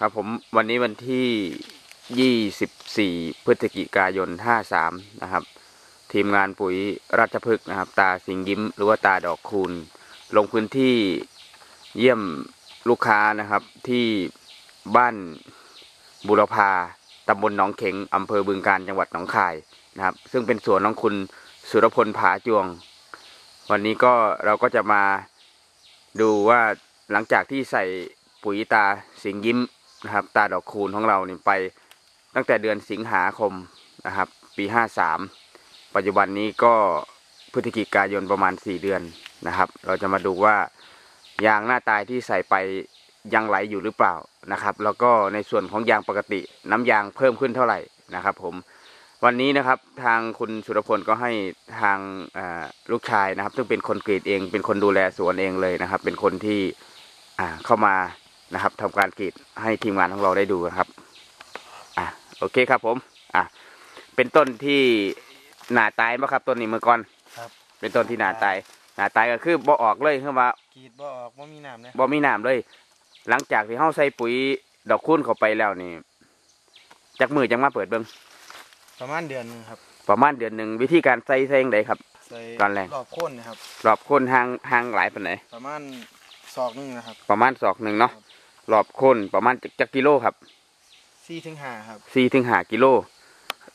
ครับผมวันนี้วันที่ 24 พฤศจิกายน 53 นะครับ ทีมงานปุ๋ยราชพฤกษ์นะครับ ตาสิงยิ้มหรือว่าตาดอกคูณ ลงพื้นที่เยี่ยมลูกค้านะครับที่บ้านบุรพาตำบลหนองเข็งอำเภอบึงการจังหวัดหนองคายนะครับ ซึ่งเป็นสวนของคุณสุรพลผาจวง วันนี้ก็เราก็จะมาดูว่าหลังจากที่ใส่ปุ๋ยตาสิงยิ้ม นะครับ ตาดอกคูณของเรานี่ไปตั้งแต่เดือนสิงหาคมนะครับ ปีห้าสามปัจจุบันนี้ก็พฤศจิกายนประมาณสี่เดือนนะครับ เราจะมาดูว่ายางหน้าตายที่ใส่ไปยังไหลอยู่หรือเปล่านะครับ แล้วก็ในส่วนของยางปกติ น้ำยางเพิ่มขึ้นเท่าไหร่นะครับ ผมวันนี้นะครับทางคุณสุรพลก็ให้ทางลูกชายนะครับ ซึ่งเป็นคนกรีดเอง เป็นคนดูแลสวนเองเลยนะครับ เป็นคนที่เข้ามา นะครับทำการกรีดให้ทีมงานของเราได้ดูนะครับ อะโอเคครับผม อะเป็นต้นที่หนาตายไหมครับต้นนี้เมื่อก่อนครับ เป็นต้นที่หนาตายหนาตายก็คือบ่ออกเลยคือว่ากรีดบ่ออกบ่มีน้ำนะบ่มีน้ำเลย หลังจากที่เฮาใส่ปุ๋ยดอกคูณเข้าไปแล้วนี่จักมือจังมาเปิดเบิ่งประมาณเดือนหนึงครับ ประมาณเดือนหนึ่งวิธีการใส่ใส่ยังไงครับใส่ตอนแรกรอบโค่นนะครับรอบโคนห่างห่างหลายปานไหนประมาณศอกหนึงนะครับ ประมาณศอกหนึ่งเนาะ รอบโคนประมาณจักจักกิโลครับสี่ถึงห้าครับสี่ถึงห้ากิโล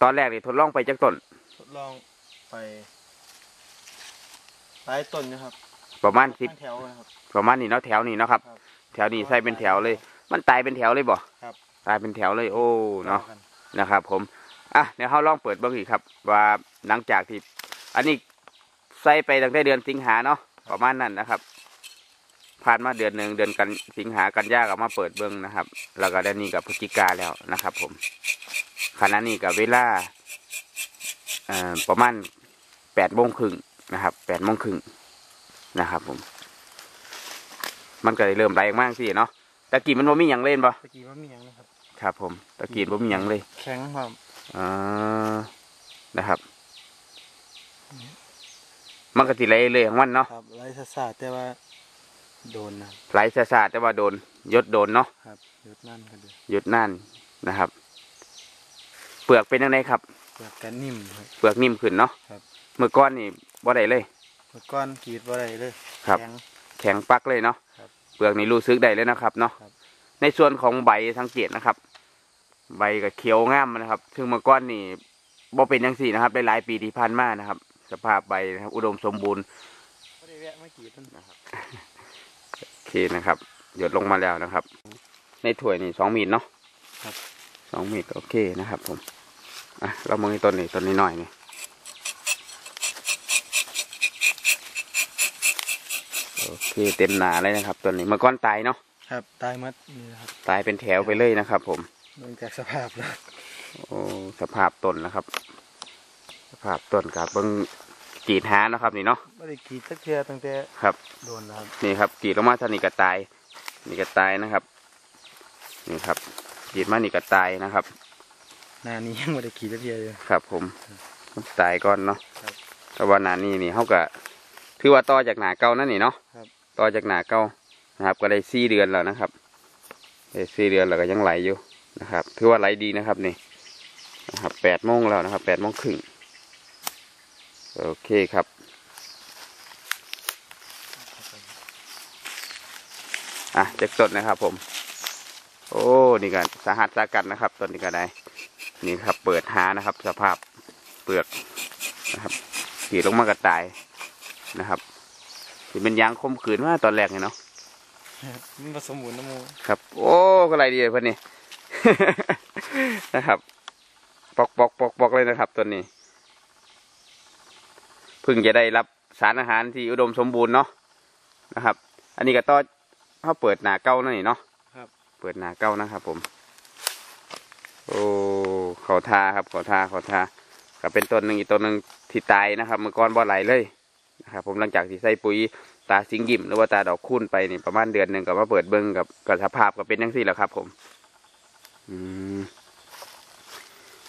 ตอนแรกนี่ทดลองไปจักต้น ทดลองไปหลายต้นนะครับ ประมาณสิบทั้งแถวนะครับ ประมาณนี้เนาะแถวนี้เนาะครับครับ แถวนี้ใส่เป็นแถวเลย มันตายเป็นแถวเลยบ่ครับ ตายเป็นแถวเลย โอ้เนาะต่อกันะครับ ผมอะเดี๋ยวเราลองเปิดเบิ่งอีกครับ ว่าหลังจากที่ อันนี้ใส่ไปตั้งแต่เดือนสิงหาเนาะประมาณนั้นนะครับ ผ่านมาเดือนหนึ่งเดือนกันสิงหากันยากับมาเปิดเบิ้งนะครับ แล้วก็ได้นี่กับพฤศจิกาแล้วนะครับ ผมขณะนี้กับเวลาเอ่อประมาณแปดโมงครึ่งนะครับแปดโมงครึ่งนะครับ ผม มันก็เลยเริ่มไหลออกมากสิเนาะตะกี้มันบ่มีหยังเล่นปะตะกี้ว่ามีหยังนะครับครับ ผมตะกี้บ่มีหยังเลย แข็งความอ่านะครับมันก็ติไหลเลยของมันเนาะครับไรสะสาดแต่ว่า โดนนะไหลซาซาแต่ว่าโดนยศโดนเนาะครับหยุดนั่นก็ดีหยุดนั่นนะครับ เปลือกเป็นยังไงครับ เปลือกกันนิ่มครับเปลือกนิ่มขึ้นเนาะครับเมื่อก้อนนี่บ่ได้เลยเมื่อก้อนกรีดบ่ได้เลยครับ แข็ง แข็งปักเลยเนาะครับเปลือกนี่รู้สึกได้เลยนะครับเนาะครับ ในส่วนของใบสังเกตนะครับ ใบก็เขียวงามนะครับ ซึ่งเมื่อก้อนนี่บ่เป็นยังสี่นะครับได้หลายปีที่ผ่านมานะครับ สภาพใบนะครับ อุดมสมบูรณ์ บ่ได้แวะมากรีดมันโอ เคนะครับ หยดลงมาแล้วนะครับ ในถ้วยนี่สองมีดเนาะครับสองมีดโอเคนะครับ ผมอะเรามองต้นนี้ต้นนี้หน่อยนี่โอเคเต็มหนาเลยนะครับต้นนี้เมื่อก้อนตายเนาะครับ ตายหมัดนี่นะครับตายเป็นแถวไปเลยนะครับ ผมเนื่องจากสภาพแล้วโอ้สภาพต้นนะครับ สภาพต้นครับเบิ่ง กรีดหานะครับ นี่เนาะไม่ได้กรีดสักเทือตั้งแต่ครับ โดนแล้วครับนี่ครับกรีดลงมาท่านี่ก็ตาย นี่ก็ตายนะครับ นี่ครับกรีดมานี่ก็ตายนะครับหนานี้ยังไม่ได้กรีดสักเทือเลยครับ ผมตายก่อนเนาะครับแต่ว่าหนานี่นี่เขาก็ถือว่าต่อจากหนาเก่านั่นนี่เนาะครับต่อจากหนาเก่านะครับ ก็ได้สี่เดือนแล้วนะครับได้สี่เดือนแล้วก็ยังไหลอยู่นะครับ ถือว่าไหลดีนะครับนี่นะครับแปดโมงแล้วนะครับแปดโมงครึ่ง โอเคครับ อะเจ็กสดนะครับผม โอ้นี่กันสาหัสสากันนะครับตอนนี้ก็ได้ นี่ครับ เปิดหานะครับ สภาพเปลือกนะครับขีดลงมากระตายนะครับที่เป็นยางคมขืนว่าตอนแรกเนี่ยเนาะครับมันผสมบูรณ์นะโมครับ โอ้ก็ไรดีเลยเพื่อนนี่นะครับ ปอกปอกปอกปอกเลยนะครับตัวนี้เพิ่งจะได้รับสารอาหารที่อุดมสมบูรณ์เนาะนะครับ อันนี้ก็ต้อเขาเปิดหนาเก้านั่นนี่เนาะครับเปิดหนาเก้านะครับ ผม โอ้เขาทาครับเขาทาเขาทาก็เป็นต้นหนึ่งอีกต้นหนึ่งที่ตายนะครับเมื่อก่อนบ่ไหลเลยนะครับผมหลังจากที่ใส่ปุ๋ยตาสิงยิมหรือว่าตาดอกคูณไปนี่ประมาณเดือนหนึ่งก็มาเปิดเบิ้งกับกับสภาพก็เป็นยังสี่แหล้วครับ ผม อืม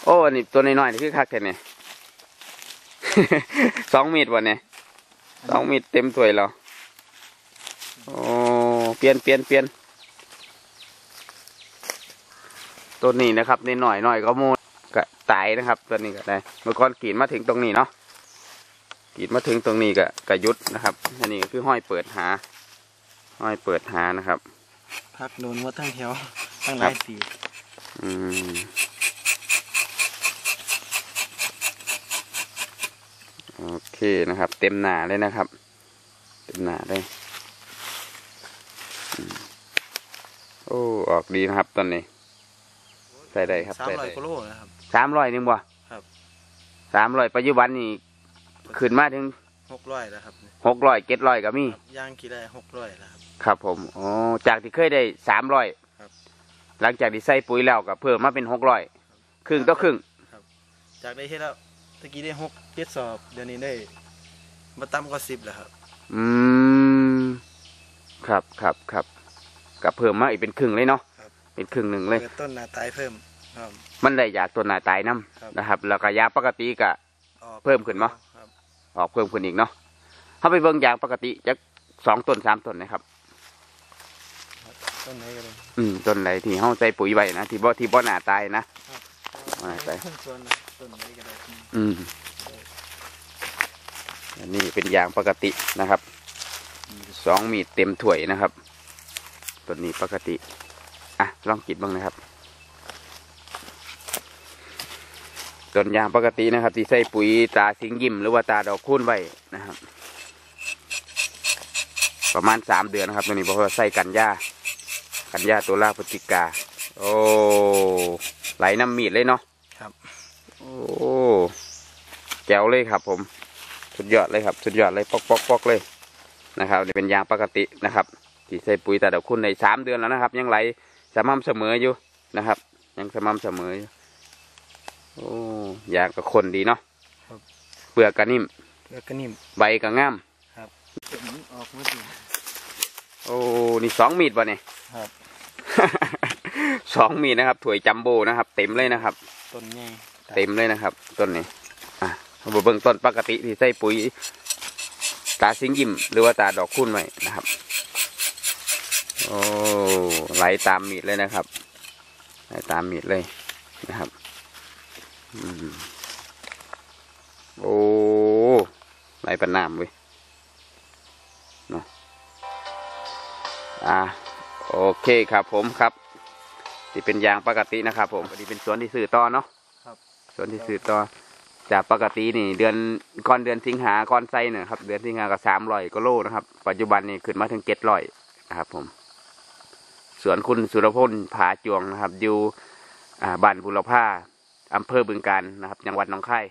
โอ้อันนี้ตัวน้อยๆนี่คือคักแค่เนี่ย สองมีดวันเนี่ยสองมีดเต็มถ้วยแล้วโอ้เปลี่ยนเปลี่ยนเปลี่ยนต้นนี้นะครับนิดหน่อยหน่อยก็โมก็ตายนะครับต้นนี้ก็ได้เมื่อก่อนกรีดมาถึงตรงนี้เนาะกรีดมาถึงตรงนี้ก็กยุดนะครับอันนี้ก็คือห้อยเปิดหา ห้อยเปิดหานะครับ พักโดนหมดทั้งแถวทั้งหลายสีอืม โอเคนะครับ เต็มหนาเลยนะครับ เต็มหนาเลยอืมโอ้ออกดีนะครับตอนนี้ ใส่ได้ครับสามใส่ร้อยได้กิโลนะครับสามร้อยนึงบ่ครับสามร้อยปัจจุบันนี่ขึ้นมาถึงหกร้อยแล้วครับหกร้อยเจ็ดร้อยก็มี ครับย่างกี่ได้หกร้อยแล้วครับ ครับผมอ๋อจากที่เคยได้สามร้อยครับ หลังจากที่ใส่ปุ๋ยแล้วก็เพิ่มมาเป็นหกร้อยครึ่งต่อครึ่ง จากได้เฮ็ดแล้ว ตะกี้ได้หกเจ็ดสอบ เดี๋ยวนี้ได้มาต่ำกว่าสิบแล้วครับ อืม ครับครับครับกับเพิ่มมาอีกเป็นครึ่งเลยเนาะครับ เป็นครึ่งหนึ่งเลยเกิดต้นหนาตายเพิ่มครับ มันได้ยาตัวหนาตายน้ครับำนะครับ แล้วก็ยาปกติก็ ออกเพิ่มขึ้นมั้ย ครับ ออกเพิ่มขึ้นอีกเนาะเขาไปเบิ่งยางปกติจะสองต้นสามต้นนะครับ ต้นไหนก็ได้อืมต้นไหนที่เขาใส่ปุ๋ยไว้นะที่บ่ที่บ่หนาตายนะว่าไปส่วนนะต้นไหนก็ได้ อืมอันนี้เป็นยางปกตินะครับ สองมีดเต็มถ้วยนะครับต้นนี้ปกติ อะ ลองกินบ้างนะครับ ต้นยางปกตินะครับ ที่ใส่ปุ๋ยตาสิงยิ้มหรือว่าตาดอกคูณไว้นะครับ ประมาณสามเดือนนะครับ ตัวนี้เพราะว่าใส่กันยากันยาตัวลาพฤศจิกา โอ้ ไหลน้ำมีดเลยเนาะ โอ้แก้วเลยครับ ผมสุดยอดเลยครับ สุดยอดเลยปอกปอกปอกเลยนะครับนี่เป็นยางปกตินะครับที่ใส่ปุ๋ยตาดอกคูณในสามเดือนแล้วนะครับ ยังไหลสม่ำเสมออยู่นะครับ ยังสม่ำเสมออยู่โอ้ยางก็คนดีเนาะครับเปลือกก็นิ่มแล้วก็นิ่มใบก็งามต้นนี้ออกมาดีโอ้นี่สองมีดวะเนี่ยครับสองมีดนะครับ ถวยจัมโบ้นะครับ เต็มเลยนะครับต้นใหญ่ เต็มเลยนะครับ ต้นนี้อะเรามเบิงต้นปกติที่ใส่ปุ๋ย ตาสิงยิ้มหรือว่าตาดอกคุ้นไว้นะครับ โอ้ไหลตามมีดเลยนะครับไหลตามมีดเลยนะครับอืมโอ้ไหลเป็นน้ำเว้ยเนาะอ่าโอเคครับผมครับที่เป็นยางปกตินะครับผมพอันนี้เป็นสวนที่สื่อต่อเนาะ ส่วนที่สืบต่อจากปกตินี่เดือนก่อนเดือนสิงหาก่อนไซเนี่ยครับเดือนสิงหาก็สามร้อยกิโลนะครับ ปัจจุบันนี่ขึ้นมาถึงเจ็ดร้อยนะครับ ผมสวนคุณสุรพลผาจวงนะครับ อยู่บ้านบุรพาอำเภอบึงการนะครับจังหวัดหนองคาย